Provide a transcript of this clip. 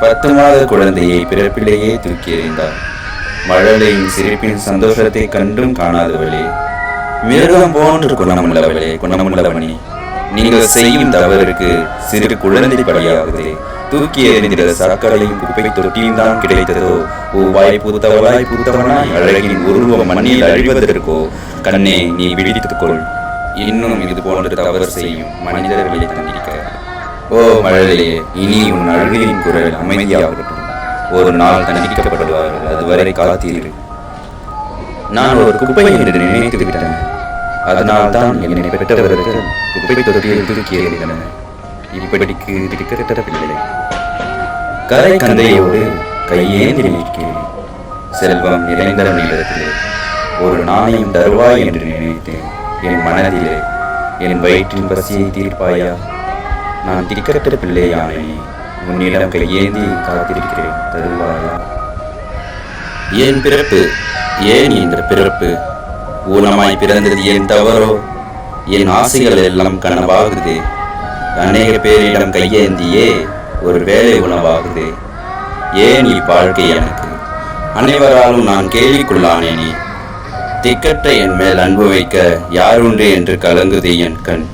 பத்து மாத குழந்தையை பிறப்பிலேயே தூக்கி எறிந்தார். மழலையின் சிரிப்பின் சந்தோஷத்தை கண்டும் காணாதவளே மிருகம் போன்ற குணமுள்ளவளே குணமுள்ளவனே நீங்கள் செய்யும் தவறுக்கு சிறு குழந்தை பலியாகுதே தூக்கி எறிந்திட சாக்கடையும் குப்பை தொட்டியும் தான் கிடைத்ததோ பூவாய் பூத்தவளாய் பூத்தவனாய் அழகின் உருவ மண்ணில் அழிவதற்கோ கண்ணே நீ விழித்துக்கொள் இன்னும் இது போன்ற தவறு செய்யும் மனிதர்களை தண்டிக்க ஓ மழலையே இனி உன் அழுகையின் குரல் அமைதியாகட்டும். ஒரு நாள் தண்டிக்கப்படுவார்கள் அதுவரை காத்தீர்கள் நான் ஒரு குப்பை என்று நினைத்து விட்டேன். அதனால் தான் என்னை பெற்றவர்கள் குப்பை தொட்டியில் தூக்கி எறிந்தனர். இப்படிக்கு திக்கற்ற பிள்ளை. கரை கந்தையோடு கையேந்தி நிற்கிறேன். செல்வம் நிறைந்த நிலத்திலே ஒரு நாணயம் தருவாய் என்று நினைத்தேன். என் மனதிலே என் வயிற்றின் பசியை தீர்ப்பாயா? நான் திக்கற்ற பிள்ளையானே உன்னிடம் கையேந்தி காத்திருக்கிறேன் தருவாயா? ஏன் பிறப்பு? ஏன் இந்த பிறப்பு? ஊனமாய் பிறந்தது ஏன் தவறோ? என் ஆசைகள் எல்லாம் கனவாகுது? அநேக பேரிடம் கையேந்தியே ஒரு வேலை உணவாகுது. ஏன் இவ்வாழ்க்கை எனக்கு? அனைவராலும் நான் கேள்விக்குள்ளானேனே. திக்கற்ற என் மேல் அன்பு வைக்க யாருண்டு என்று கலங்குது என் கண்.